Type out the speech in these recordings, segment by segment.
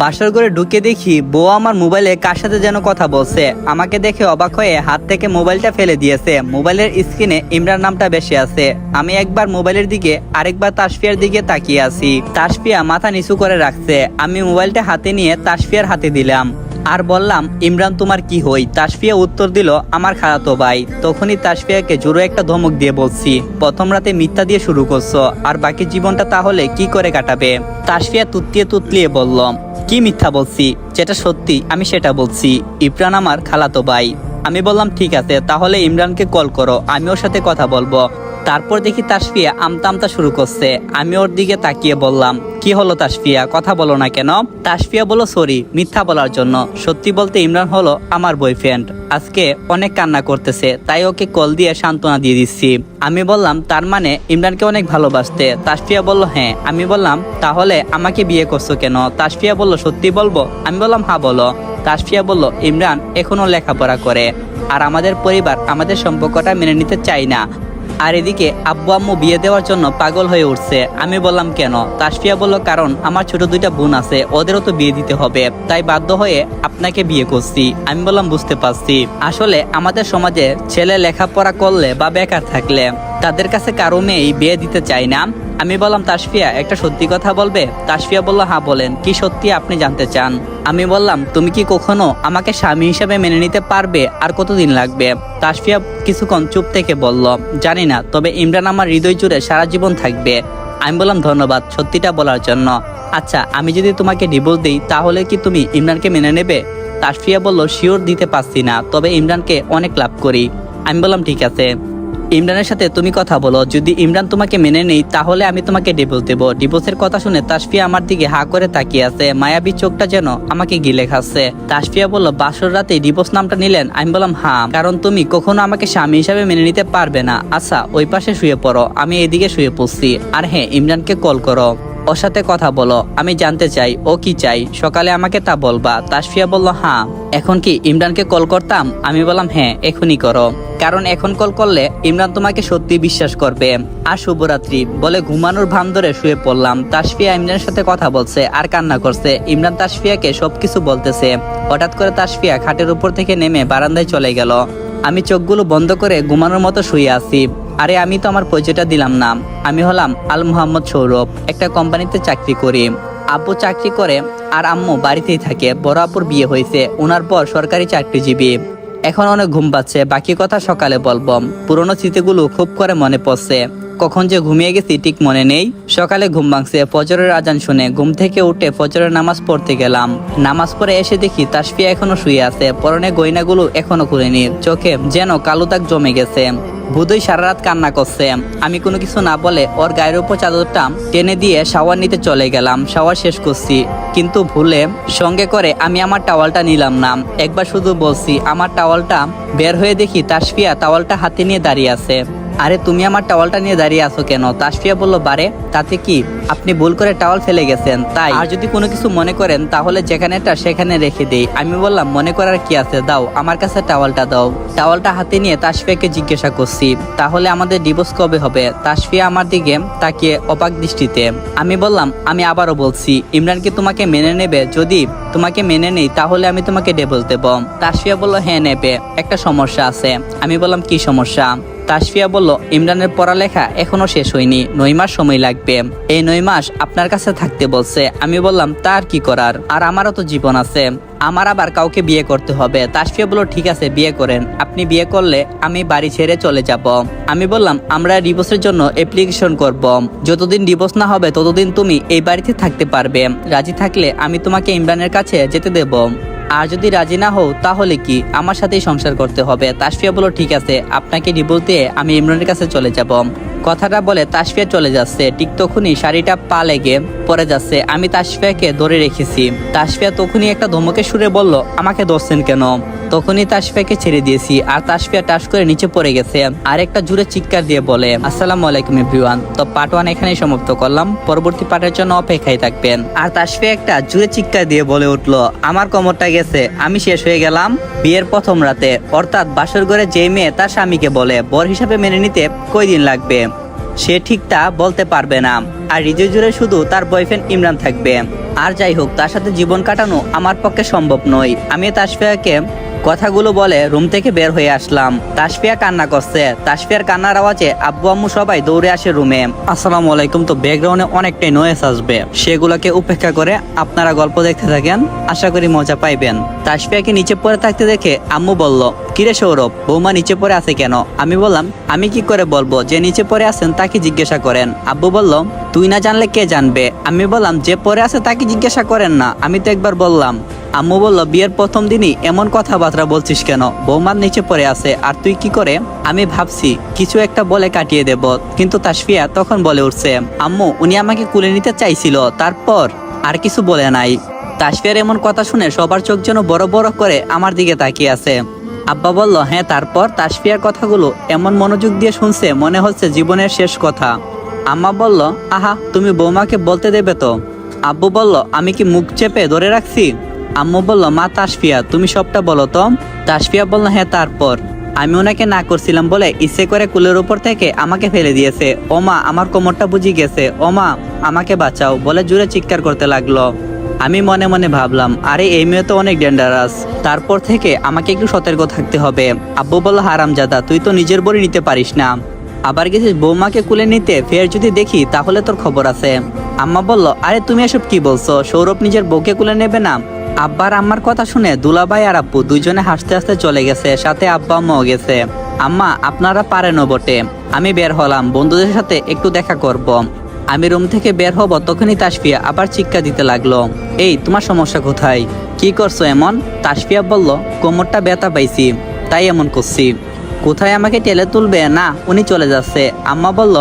বাসর ঘরে ঢুকে দেখি বউ আমার মোবাইলে কার সাথে যেন কথা বলছে। আমাকে দেখে অবাক হয়ে হাত থেকে মোবাইলটা ফেলে দিয়েছে। মোবাইলের স্ক্রিনে ইমরান নামটা বেশি আছে। আমি একবার মোবাইলের দিকে, আরেকবার তাসফিয়ার দিকে তাকিয়ে আছি। তাসফিয়া মাথা নিচু করে রাখছে। আমি মোবাইলটা হাতে নিয়ে তাসফিয়ার হাতে দিলাম। আর বললাম, ইমরান, তোমার কি হই? তাসফিয়া উত্তর দিল, আমার খালাতো ভাই। তখনই তাসফিয়াকে জোরে একটা ধমক দিয়ে বলছি, প্রথম রাতে মিথ্যা দিয়ে শুরু করছ। আর বাকি জীবনটা তাহলে কি করে কাটাবে? তাসফিয়া তুতলিয়ে তুতলিয়ে বলল কি মিথ্যা বলছি? যেটা সত্যি, আমি সেটা বলছি। ইমরান আমার খালাতো ভাই। আমি বললাম, ঠিক আছে, তাহলে ইমরানকে কল করো, আমি ওর সাথে কথা বলব। তারপর দেখি তাসফিয়া আমতা আমতা শুরু করছে। আমি ওর দিকে তাকিয়ে বললাম, কি হলো তাসফিয়া? কথা বলো না কেন? তাসফিয়া বলো সরি, মিথ্যা বলার জন্য। সত্যি বলতে ইমরান হলো আমার বয়ফ্রেন্ড আজকে অনেক কান্না করতেছে, তাই ওকে কল দিয়ে সান্ত্বনা দিয়ে দিচ্ছি। আমি বললাম, তার মানে ইমরানকে অনেক ভালোবাসতে? তাসফিয়া বলল হ্যাঁ। আমি বললাম, তাহলে আমাকে বিয়ে করছ কেন? তাসফিয়া বলল, সত্যি বলব? আমি বললাম হা বলো। তাসফিয়া বলল, ইমরান এখনও লেখাপড়া করে, আর আমাদের পরিবার আমাদের সম্পর্কটা মেনে নিতে চায় না। আর এদিকে আব্বু আম্মু বিয়ে দেওয়ার জন্য পাগল হয়ে উঠছে। আমি বললাম, কেন? তাসফিয়া বলল, কারণ আমার ছোট দুইটা বোন আছে, ওদেরও তো বিয়ে দিতে হবে। তাই বাধ্য হয়ে আপনাকে বিয়ে করছি। আমি বললাম, বুঝতে পারছি। আসলে আমাদের সমাজে ছেলে লেখাপড়া করলে বা বেকার থাকলে তাদের কাছে কারও মেয়েই বিয়ে দিতে চায় না। আমি বললাম, তাসফিয়া, একটা সত্যি কথা বলবে? তাসফিয়া বলল হ্যাঁ বলেন। কি সত্যি আপনি জানতে চান? আমি বললাম, তুমি কি কখনো আমাকে স্বামী হিসেবে মেনে নিতে পারবে? আর কতদিন লাগবে? তাসফিয়া কিছুক্ষণ চুপ থেকে বলল, জানি না, তবে ইমরান আমার হৃদয় জুড়ে সারা জীবন থাকবে। আমি বললাম, ধন্যবাদ সত্যিটা বলার জন্য। আচ্ছা আমি যদি তোমাকে ডিভোর্স দিই, তাহলে কি তুমি ইমরানকে মেনে নেবে? তাসফিয়া বলল, শিওর দিতে পারছি না, তবে ইমরানকে অনেক লাভ করি। আমি বললাম, ঠিক আছে। ইমরানের সাথে তুমি কথা বলো। যদি ইমরান তোমাকে মেনে নেই, তাহলে আমি তোমাকে ডিভোর্স দেবো। ডিভোর্সের কথা শুনে তাসফিয়া আমার দিকে হা করে তাকিয়ে আছে। মায়াবী চোখটা যেন আমাকে গিলে খাচ্ছে। তাসফিয়া বলল, বাসর রাতে ডিভোর্স নামটা নিলেন? আমি বললাম, হা, কারণ তুমি কখনো আমাকে স্বামী হিসাবে মেনে নিতে পারবে না। আচ্ছা ওই পাশে শুয়ে পড়ো। আমি এদিকে শুয়ে পড়ছি। আর হ্যাঁ ইমরানকে কল করো। ওর সাথে কথা বলো, আমি জানতে চাই, ও কি চাই? সকালে আমাকে তা বলবা। তাসফিয়া বলল হ্যাঁ। এখন কি ইমরানকে কল করতাম? আমি বললাম হ্যাঁ এখনই করো। কারণ এখন কল করলে ইমরান তোমাকে সত্যি বিশ্বাস করবে। আর শুভরাত্রি। বলে ঘুমানোর ভান ধরে শুয়ে পড়লাম। তাসফিয়া ইমরানের সাথে কথা বলছে, আর কান্না করছে। ইমরান তাসফিয়াকে সবকিছু বলতেছে। হঠাৎ করে তাসফিয়া খাটের উপর থেকে নেমে বারান্দায় চলে গেল। আমি চোখগুলো বন্ধ করে ঘুমানোর মতো শুয়ে আছি। আরে আমি তো আমার পরিচয়টা দিলাম না। আমি হলাম আল মোহাম্মদ সৌরভ, একটা কোম্পানিতে চাকরি করি। আব্বু চাকরি করে আর আম্মু বাড়িতেই থাকে। বড় আপুর বিয়ে হয়েছে ওনার পর সরকারি চাকরিজীবী। এখন অনেক ঘুম পাচ্ছে, বাকি কথা সকালে বলব। পুরনো স্মৃতিগুলো খুব করে মনে পড়ছে। কখন যে ঘুমিয়ে গেছি ঠিক মনে নেই। সকালে ঘুম ভাঙছে, ফজরের আজান শুনে ঘুম থেকে উঠে ফজরের নামাজ পড়তে গেলাম। নামাজ পড়ে এসে দেখি তাসফিয়া এখনও শুয়ে আছে, পরনে গয়নাগুলো এখনও খুলেনি, চোখে যেন কালো দাগ জমে গেছে। বুধই সারা রাত কান্না করছে। আমি কোনো কিছু না বলে ওর গায়ের উপর চাদরটা টেনে দিয়ে শাওয়ার নিতে চলে গেলাম, শাওয়ার শেষ করছি। কিন্তু ভুলে সঙ্গে করে আমি আমার টাওয়ালটা নিলাম না। একবার শুধু বলছি, আমার টাওয়ালটা বের হয়ে দেখি তাসফিয়া টাওয়ালটা হাতে নিয়ে দাঁড়িয়ে আছে। আরে তুমি আমার টাওয়ালটা নিয়ে দাঁড়িয়ে আছো কেন? তাসফিয়া বলল, বারে, তাতে কি? আপনি ভুল করে টাওয়াল ফেলে গেছেন, তাই? আর যদি কোনো কিছু মনে করেন, তাহলে যেখানে যেখানেটা সেখানে রেখে দেই। আমি বললাম, মনে করার কি আছে? দাও, আমার কাছে টাওয়ালটা দাও। টাওয়ালটা হাতে নিয়ে তাসফিয়াকে জিজ্ঞাসা করছি, তাহলে আমাদের ডিভোর্স কবে হবে? তাসফিয়া আমার দিকে তাকিয়ে অবাক দৃষ্টিতে, আমি বললাম, আমি আবারও বলছি, ইমরান কি তোমাকে মেনে নেবে? যদি তোমাকে মেনে নেই, তাহলে আমি তোমাকে ডিভোর্স দেব। তাসফিয়া বলল হ্যাঁ নেবে, একটা সমস্যা আছে। আমি বললাম, কি সমস্যা? তাসফিয়া বলল, ইমরানের পড়ালেখা এখনও শেষ হয়নি, নয় মাস সময় লাগবে। এই নয় মাস আপনার কাছে থাকতে বলছে, আমি বললাম তার কি করার? আর আমারও তো জীবন আছে, আমার আবার কাউকে বিয়ে করতে হবে। তাসফিয়া বলল, ঠিক আছে, বিয়ে করেন, আপনি বিয়ে করলে আমি বাড়ি ছেড়ে চলে যাব। আমি বললাম, আমরা ডিভোর্সের জন্য অ্যাপ্লিকেশন করব, যতদিন ডিভোর্স না হবে ততদিন তুমি এই বাড়িতে থাকতে পারবে। রাজি থাকলে আমি তোমাকে ইমরানের কাছে যেতে দেব। আর যদি রাজি না হও, তাহলে কি? আমার সাথেই সংসার করতে হবে। তাসফিয়া বলো ঠিক আছে। আপনাকে ডিভোর্স দিয়ে আমি ইমরানের কাছে চলে যাব? কথাটা বলে তাসফিয়া চলে যাচ্ছে। ঠিক তখনই শাড়িটা পা লেগে পরে যাচ্ছে। আমি তাসফিয়াকে ধরে রেখেছি। তাসফিয়া তখনই একটা ধমকে সুরে বলল, আমাকে ধরছেন কেন? তখনই তাসফিয়াকে ছেড়ে দিয়েছি, আর তাসফিয়া টাস করে নিচে পড়ে গেছে, আর একটা জুড়ে চিৎকার দিয়ে বলে, আসসালামু আলাইকুম এভরিওয়ান। তো পার্ট ওয়ান এখানেই সমাপ্ত করলাম। পরবর্তী পার্টের জন্য অপেক্ষায় থাকবেন। আর তাসফিয়া একটা জুড়ে চিৎকার দিয়ে বলে উঠল, আমার কোমরটা গেছে, আমি শেষ হয়ে গেলাম। বিয়ের প্রথম রাতে, অর্থাৎ বাসর ঘরে যে মেয়ে তার স্বামীকে বলে, বর হিসাবে মেনে নিতে কয়দিন লাগবে? সে ঠিক তা বলতে পারবে না। আর হৃদয় জুড়ে শুধু তার বয়ফ্রেন্ড ইমরান থাকবে। আর যাই হোক, তার সাথে জীবন কাটানো আমার পক্ষে সম্ভব নয়। আমি তাসফিয়াকে কথাগুলো বলে রুম থেকে বের হয়ে আসলাম। তাসফিয়া কান্না করছে। তাসফিয়ার কান্নার আওয়াজে আব্বু আম্মু সবাই দৌড়ে আসে রুমে। আসসালামু আলাইকুম। তো ব্যাকগ্রাউন্ডে অনেকটাই নয়েস আসবে। সেগুলোকে উপেক্ষা করে আপনারা গল্প দেখতে থাকেন। আশা করি মজা পাইবেন। তাসফিয়াকে নিচে পড়ে থাকতে দেখে আম্মু বলল, কিরে সৌরভ, বৌমা নিচে পড়ে আছে কেন? আমি বললাম, আমি কি করে বলব? যে নিচে পড়ে আছেন তাকে জিজ্ঞাসা করেন। আব্বু বলল, তুই না জানলে কে জানবে? আমি বললাম, যে পড়ে আছে তাকে জিজ্ঞাসা করেন না। আমি তো একবার বললাম আম্মু বলল, বিয়ের প্রথম দিনই এমন কথাবার্তা বলছিস কেন? বৌমার নিচে পড়ে আছে, আর তুই কি করে? আমি ভাবছি, কিছু একটা বলে কাটিয়ে দেব। কিন্তু তাসফিয়া তখন বলে উঠছে, আম্মু, উনি আমাকে কুলে নিতে চাইছিল, তারপর? আর কিছু বলে নাই। তাসফিয়ার এমন কথা শুনে সবার চোখ যেন বড় বড় করে আমার দিকে তাকিয়ে আছে। আব্বা বলল হ্যাঁ তারপর? তাসফিয়ার কথাগুলো এমন মনোযোগ দিয়ে শুনছে, মনে হচ্ছে জীবনের শেষ কথা। আম্মা বলল, আহা, তুমি বৌমাকে বলতে দেবে তো? আব্বু বলল, আমি কি মুখ চেপে ধরে রাখছি? আম্মু বলল, মা, তাসফিয়া, তুমি সবটা বলো তো? তাসফিয়া বলল হ্যাঁ তারপর। আমি ওনাকে না করছিলাম বলে ইচ্ছে করে কুলের উপর থেকে আমাকে ফেলে দিয়েছে। ও মা, আমার কোমরটা বুঝি গেছে। ও মা, আমাকে বাঁচাও, বলে জুড়ে চিৎকার করতে লাগল। আমি মনে মনে ভাবলাম, আরে, এই মেয়ে তো অনেক ডেঞ্জারাস তারপর থেকে আমাকে একটু সতর্ক থাকতে হবে। আব্বু বলল, হারামজাদা, তুই তো নিজের বড়ি নিতে পারিস না। আবার গেছিস বৌমাকে কুলে নিতে, ফের যদি দেখি, তাহলে তোর খবর আছে। আম্মা বলল, আরে, তুমি এসব কি বলছো? সৌরভ নিজের বউকে কুলে নেবে না? আব্বার আম্মার কথা শুনে দুলাভাই আর আব্বু দুইজনে হাসতে হাসতে চলে গেছে, সাথে আব্বা আম্মাও গেছে। আম্মা, আপনারা পারেনও বটে, আমি বের হলাম, বন্ধুদের সাথে একটু দেখা করব। আমি রুম থেকে বের হব, তখনই তাসফিয়া আবার চিৎকার দিতে লাগল। এই, তোমার সমস্যা কোথায়? কি করছ এমন? তাসফিয়া বলল, কোমরটা ব্যথা পাইছি, তাই এমন করছি। কোথায় আমাকে টেলে তুলবে? না, উনি চলে যাচ্ছে। আম্মা বলল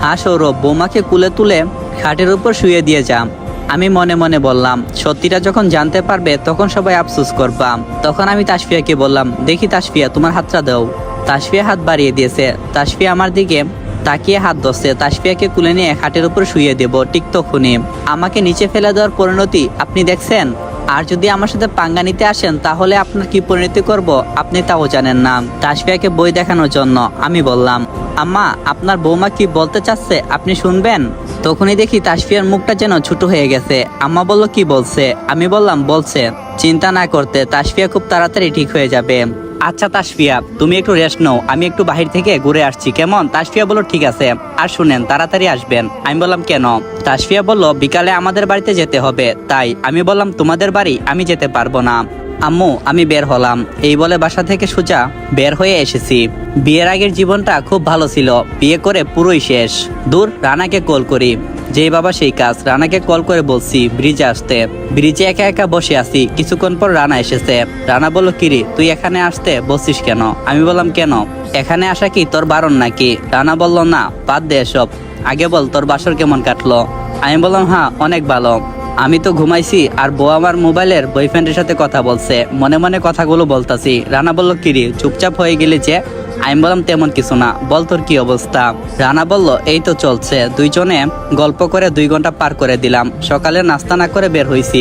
হ্যাঁ সৌরভ বৌমাকে কুলে তুলে খাটের উপর শুয়ে দিয়ে যাম আমি মনে মনে বললাম, সত্যিটা যখন জানতে পারবে, তখন সবাই আফসুস করবাম তখন আমি তাসফিয়াকে বললাম, দেখি তাসফিয়া, তোমার হাতটা দাও। তাসফিয়া হাত বাড়িয়ে দিয়েছে। তাসফিয়া আমার দিকে তাকিয়ে হাত ধরছে। তাসফিয়াকে কুলে নিয়ে খাটের উপর শুয়ে দেব, ঠিক তখনই। আমাকে নিচে ফেলে দেওয়ার পরিণতি আপনি দেখছেন? আর যদি আমার সাথে পাঙ্গা নিতে আসেন, তাহলে আপনার কি পরিণতি করব? আপনি তাও জানেন না। তাসফিয়াকে বই দেখানোর জন্য আমি বললাম, আম্মা, আপনার বৌমা কি বলতে চাচ্ছে আপনি শুনবেন? তখনই দেখি তাসফিয়ার মুখটা যেন ছোট হয়ে গেছে। আম্মা বলল, কি বলছে? আমি বললাম, বলছে। চিন্তা না করতে তাসফিয়া খুব তাড়াতাড়ি ঠিক হয়ে যাবে। আচ্ছা তাসফিয়া, তুমি একটু রেস্ট নাও। আমি একটু বাহির থেকে ঘুরে আসছি। কেমন? তাসফিয়া বলল, ঠিক আছে। আর শুনেন, তাড়াতাড়ি আসবেন। আমি বললাম, কেন? তাসফিয়া বলল, বিকালে আমাদের বাড়িতে যেতে হবে। তাই আমি বললাম, তোমাদের বাড়ি? আমি যেতে পারব না। আম্মু, আমি বের হলাম। এই বলে বাসা থেকে সোজা বের হয়ে এসেছি। বিয়ের আগের জীবনটা খুব ভালো ছিল। বিয়ে করে পুরোই শেষ। দূর, রানাকে কল করি। যেই বাবা, সেই কাজ। রানাকে কল করে বলছি, ব্রিজে আসতে। ব্রিজে একা একা বসে আছি। কিছুক্ষণ পর রানা এসেছে। রানা বলল, কিরি, তুই এখানে আসতে বলছিস কেন? আমি বললাম, কেন? এখানে আসা কি তোর বারণ নাকি? রানা বলল, না, বাদ দে এসব। আগে বল তোর বাসর কেমন কাটলো? আমি বললাম হ্যাঁ অনেক ভালো। আমি তো ঘুমাইছি আর বউ আমার মোবাইলের বয়ফ্রেন্ডের সাথে কথা বলছে। মনে মনে কথাগুলো বলতাছি। রানা বলল কিরি চুপচাপ হয়ে গেলে যে আমি বললাম, তেমন কিছু না। বল তোর কি অবস্থা? রানা বলল, এই তো চলছে। দুইজনে গল্প করে দুই ঘণ্টা পার করে দিলাম। সকালে নাস্তা না করে বের হইছি,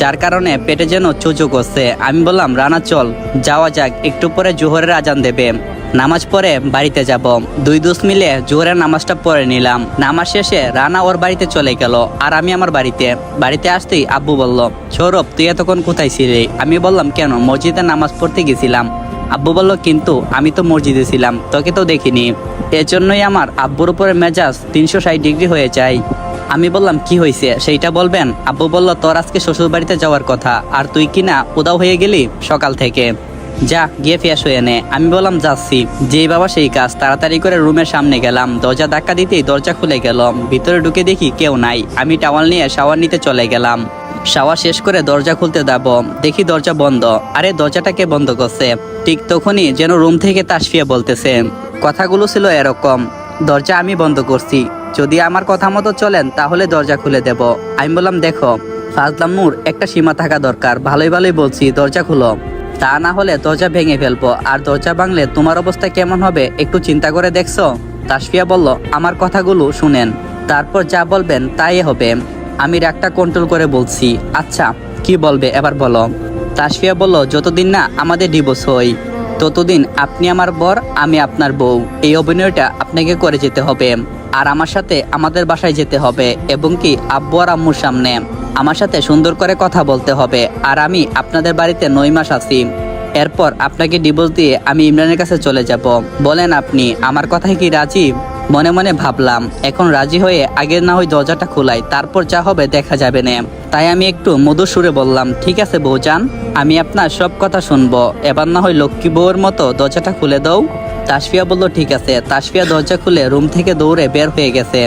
যার কারণে পেটে যেন চুচু করছে। আমি বললাম, রানা, চল, যাওয়া যাক। একটু পরে জোহরের আজান দেবে। নামাজ পড়ে বাড়িতে যাব। দুই দোষ মিলে জোহরের নামাজটা পড়ে নিলাম। নামাজ শেষে রানা ওর বাড়িতে চলে গেল, আর আমি আমার বাড়িতে। বাড়িতে আসতেই আব্বু বলল, সৌরভ, তুই এতক্ষণ কোথায় ছিলি? আমি বললাম, কেন? মসজিদে নামাজ পড়তে গেছিলাম। আব্বু বলল, কিন্তু আমি তো মসজিদে ছিলাম, তোকে তো দেখিনি। এজন্যই আমার আব্বুর উপরে মেজাজ তিনশো ষাট ডিগ্রি হয়ে যায়। আমি বললাম, কি হয়েছে সেইটা বলবেন? আব্বু বলল, তোর আজকে শ্বশুর বাড়িতে যাওয়ার কথা, আর তুই কি না উদাও হয়ে গেলি সকাল থেকে? যা, গিয়ে ফিয়াস হয়ে নে। আমি বললাম, যাচ্ছি। যেই বাবা সেই কাজ, তাড়াতাড়ি করে রুমের সামনে গেলাম। দরজা ধাক্কা দিতেই দরজা খুলে গেলাম ভিতরে ঢুকে দেখি কেউ নাই। আমি টাওয়াল নিয়ে শাওয়ার নিতে চলে গেলাম। শাওয়ার শেষ করে দরজা খুলতে যাব দেখি দরজা বন্ধ। আরে দরজাটাকে বন্ধ করছে? ঠিক তখনই যেন রুম থেকে তাসফিয়া বলতেছে, কথাগুলো ছিল এরকম, দরজা আমি বন্ধ করছি। যদি আমার কথা মতো চলেন, তাহলে দরজা খুলে দেব। আমি বললাম, দেখো ফাজলামুর একটা সীমা থাকা দরকার। ভালোই ভালোই বলছি, দরজা খুলো। তা না হলে দরজা ভেঙে ফেলব। আর দরজা ভাঙলে তোমার অবস্থা কেমন হবে, একটু চিন্তা করে দেখছ? তাসফিয়া বলল, আমার কথাগুলো শুনেন। তারপর যা বলবেন, তাই হবে। আমি রাগটা কন্ট্রোল করে বলছি আচ্ছা কি বলবে? এবার বলো। তাসফিয়া বলল, যতদিন না আমাদের ডিভোর্স হই ততদিন আপনি আমার বর, আমি আপনার বউ। এই অভিনয়টা আপনাকে করে যেতে হবে আর আমার সাথে আমাদের বাসায় যেতে হবে এবং কি আব্বু আর আম্মুর সামনে। আমার সাথে সুন্দর করে কথা বলতে হবে আর আমি আপনাদের বাড়িতে নয় মাস আছি। এরপর আপনাকে ডিভোর্স দিয়ে আমি ইমরানের কাছে চলে যাব। বলেন আপনি, আমার কথায় কি রাজি? মনে মনে ভাবলাম, এখন রাজি হয়ে আগের না হয় দরজাটা খোলাই, তারপর যা হবে দেখা যাবে না। তাই আমি একটু মধুর সুরে বললাম, ঠিক আছে বউজান, আমি আপনার সব কথা শুনব। এবার না হয় লক্ষ্মী বউয়ের মতো দরজাটা খুলে দাও। তাসফিয়া বলল, ঠিক আছে। তাসফিয়া দরজা খুলে রুম থেকে দৌড়ে বের হয়ে গেছে।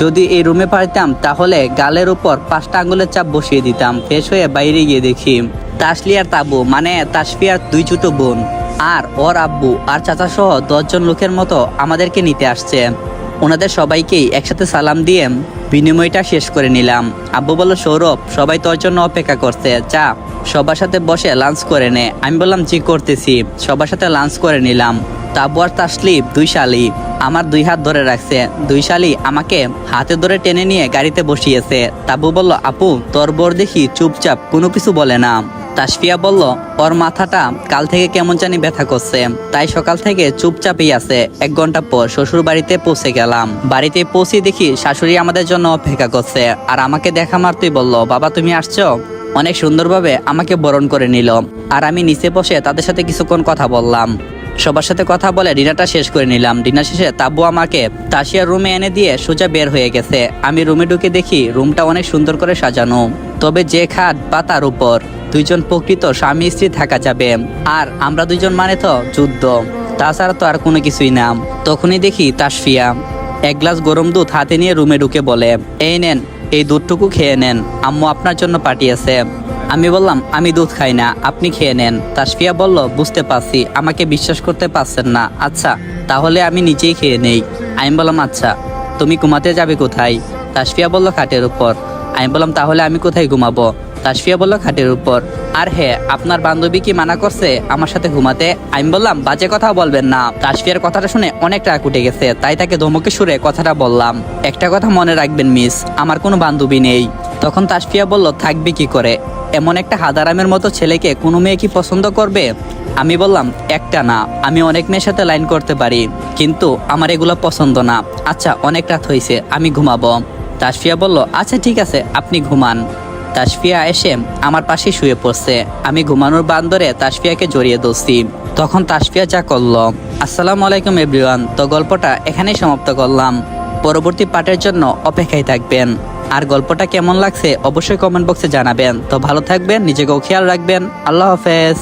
যদি এই রুমে পারতাম, তাহলে গালের উপর পাঁচটা আঙুলের চাপ বসিয়ে দিতাম। ফ্রেশ হয়ে বাইরে গিয়ে দেখি। তাসলিয়ার তাবু মানে তাসফিয়ার দুই ছোট বোন। আর ওর আব্বু আর চাচা সহ দশজন লোকের মতো আমাদেরকে নিতে আসছে। ওনাদের সবাইকেই একসাথে সালাম দিয়ে বিনিময়টা শেষ করে নিলাম। আব্বু বলল, সৌরভ, সবাই তোর জন্য অপেক্ষা করছে। যা, সবার সাথে বসে লাঞ্চ করে নে। আমি বললাম, জি, করতেছি। সবার সাথে লাঞ্চ করে নিলাম। তাবু আর তাসলিপ দুই শালি। আমার দুই হাত ধরে রাখছে। দুই শালি আমাকে হাতে ধরে টেনে নিয়ে গাড়িতে বসিয়েছে। তাবু বলল, আপু, তোর বর দেখি চুপচাপ, কোনো কিছু বলে না। তাসফিয়া বলল, ওর মাথাটা কাল থেকে কেমন জানি ব্যথা করছে। তাই সকাল থেকে চুপচাপই আছে। এক ঘণ্টা পর শ্বশুর বাড়িতে পৌঁছে গেলাম। বাড়িতে পৌঁছে দেখি শাশুড়ি আমাদের জন্য অপেক্ষা করছে। আর আমাকে দেখা মারতেই বলল, বাবা, তুমি আসছো? অনেক সুন্দরভাবে আমাকে বরণ করে নিল। আর আমি নিচে বসে তাদের সাথে কিছুক্ষণ কথা বললাম। সবার সাথে কথা বলে ডিনারটা শেষ করে নিলাম। ডিনার শেষে তাব্বু আমাকে তাসিয়ার রুমে এনে দিয়ে সোজা বের হয়ে গেছে। আমি রুমে ঢুকে দেখি রুমটা অনেক সুন্দর করে সাজানো। তবে যে খাট বা তার উপর দুইজন প্রকৃত স্বামী স্ত্রী থাকা যাবে। আর আমরা দুইজন মানে তো যুদ্ধ। তাছাড়া তো আর কোনো কিছুই না। তখনই দেখি তাসফিয়া এক গ্লাস গরম দুধ হাতে নিয়ে রুমে ঢুকে বলে, এই নেন, এই দুধটুকু খেয়ে নেন। আম্মু আপনার জন্য পাঠিয়েছে। আমি বললাম, আমি দুধ খাই না, আপনি খেয়ে নেন। তাসফিয়া বলল, বুঝতে পারছি, আমাকে বিশ্বাস করতে পারছেন না। আচ্ছা তাহলে আমি নিজেই খেয়ে নেই। আমি বললাম আচ্ছা তুমি ঘুমাতে যাবে কোথায়? তাসফিয়া বলল, খাটের উপর। আমি বললাম, তাহলে আমি কোথায় ঘুমাবো? তাসফিয়া বলল খাটের উপর। আর হ্যাঁ আপনার বান্ধবী কি মানা করছে আমার সাথে ঘুমাতে? আমি বললাম, বাজে কথা বলবেন না। তাসফিয়ার কথাটা শুনে অনেকটা উঠে গেছে, তাই তাকে ধমকে সুরে কথাটা বললাম। একটা কথা মনে রাখবেন, মিস, আমার কোনো বান্ধবী নেই। তখন তাসফিয়া বলল, থাকবে কি করে? এমন একটা হাদারামের মতো ছেলেকে কোনো মেয়ে কি পছন্দ করবে? আমি বললাম, একটা না, আমি অনেক মেয়ের সাথে লাইন করতে পারি, কিন্তু আমার এগুলো পছন্দ না। আচ্ছা অনেক রাত হয়েছে আমি ঘুমাবো। তাসফিয়া বলল আচ্ছা ঠিক আছে, আপনি ঘুমান। তাসফিয়া এসে আমার পাশে শুয়ে পড়ছে। আমি ঘুমানোর বান্দরে তাসফিয়াকে জড়িয়ে দোষি তখন তাসফিয়া যা করল, আসসালামু আলাইকুম এভরিওয়ান, তো গল্পটা এখানেই সমাপ্ত করলাম। পরবর্তী পার্টের জন্য অপেক্ষায় থাকবেন। আর গল্পটা কেমন লাগছে অবশ্যই কমেন্ট বক্সে জানাবেন। তো ভালো থাকবেন, নিজেকেও খেয়াল রাখবেন। আল্লাহ হাফেজ।